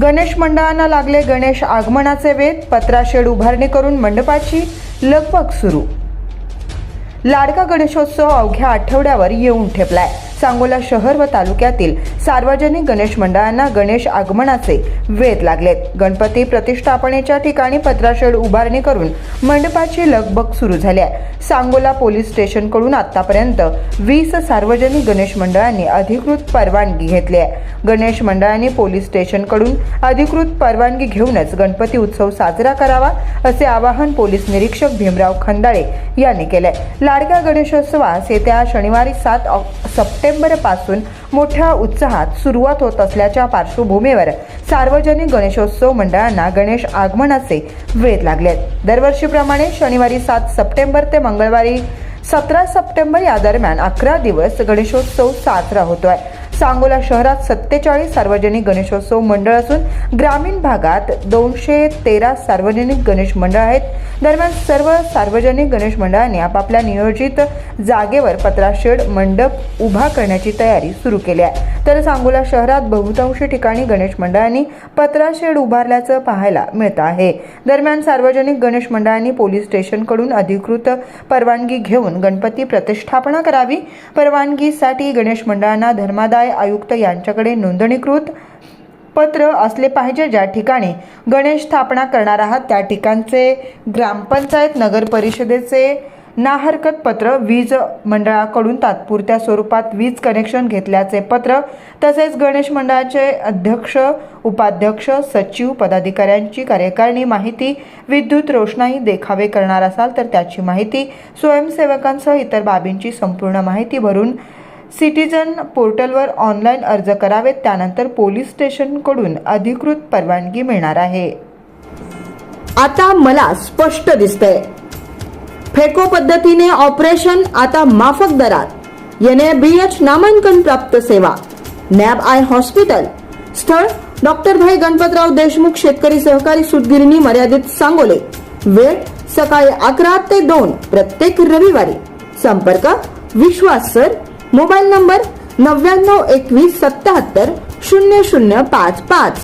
गणेश मंडळांना लागले गणेश आगमनाचे वेध पत्राशेड उभारणी करून मंडपाची लगबग सुरू लाडका गणेशोत्सव अवघ्या आठवड्यावर येऊन ठेपलाय. सांगोला शहर व तालुक्यातील सार्वजनिक गणेश मंडळांना गणेश आगमनाचे वेध लागलेत. गणपती प्रतिष्ठापनेच्या ठिकाणी पत्राशेड उभारणी करून मंडपाची लगबग सुरू झाली आहे. सांगोला पोलीस स्टेशनकडून आतापर्यंत वीस सार्वजनिक गणेश मंडळांनी अधिकृत परवानगी घेतली आहे. गणेश मंडळांनी पोलीस स्टेशनकडून अधिकृत परवानगी घेऊनच गणपती उत्सव साजरा करावा असे आवाहन पोलीस निरीक्षक भीमराव खंदाळे यांनी केलंय. लाडक्या गणेशोत्सवास येत्या शनिवारी सात सप्टेंबरपासून मोठ्या उत्साहात सुरुवात होत असल्याच्या पार्श्वभूमीवर सार्वजनिक गणेशोत्सव मंडळांना गणेश आगमनाचे वेध लागलेत दरवर्षीप्रमाणे शनिवारी सात सप्टेंबर ते मंगळवारी सतरा सप्टेंबर या दरम्यान अकरा दिवस गणेशोत्सव साजरा होतोय. सांगोला शहरात सत्तेचाळीस सार्वजनिक गणेशोत्सव मंडळ असून ग्रामीण भागात दोनशे तेरा सार्वजनिक गणेश मंडळ आहेत. दरम्यान सर्व सार्वजनिक गणेश मंडळांनी आपापल्या नियोजित जागेवर पत्राशेड मंडप उभा करण्याची तयारी सुरू केली आहे. तर सांगोला शहरात बहुतांशी ठिकाणी गणेश मंडळांनी पत्राशेड उभारल्याचं पाहायला मिळतं आहे. दरम्यान सार्वजनिक गणेश मंडळांनी पोलीस स्टेशनकडून अधिकृत परवानगी घेऊन गणपती प्रतिष्ठापना करावी. परवानगीसाठी गणेश मंडळांना धर्मादाय आयुक्त यांच्याकडे नोंदणीकृत पत्र असले पाहिजे ज्या ठिकाणी गणेश स्थापना करणार आहात त्या ठिकाणचे ग्रामपंचायत नगर परिषदेचे ना हरकत पत्र वीज मंडळाकडून तात्पुरत्या स्वरूपात वीज कनेक्शन घेतल्याचे पत्र तसेच गणेश मंडळाचे अध्यक्ष उपाध्यक्ष सचिव पदाधिकाऱ्यांची कार्यकारिणी माहिती विद्युत रोषणाई देखावे करणार असाल तर त्याची माहिती स्वयंसेवकांसह इतर बाबींची संपूर्ण माहिती भरून सिटीजन पोर्टलवर ऑनलाईन अर्ज करावेत त्यानंतर पोलीस स्टेशनकडून अधिकृत परवानगी मिळणार आहे. आता मला स्पष्ट दिसतंय. फेको पद्धतीने ऑपरेशन आता माफक दरात. एन बी एच नामांकन प्राप्त सेवा. NAB eye hospital. स्थळ डॉक्टर भाई गणपतराव देशमुख शेतकरी सहकारी सूतगिरणी मर्यादित सांगोले. वेळ सकाळी अकरा ते दोन प्रत्येक रविवारी. संपर्क विश्वास सर मोबाईल नंबर नव्याण्णव एकवीस सत्याहत्तर शून्य शून्य पाच पाच.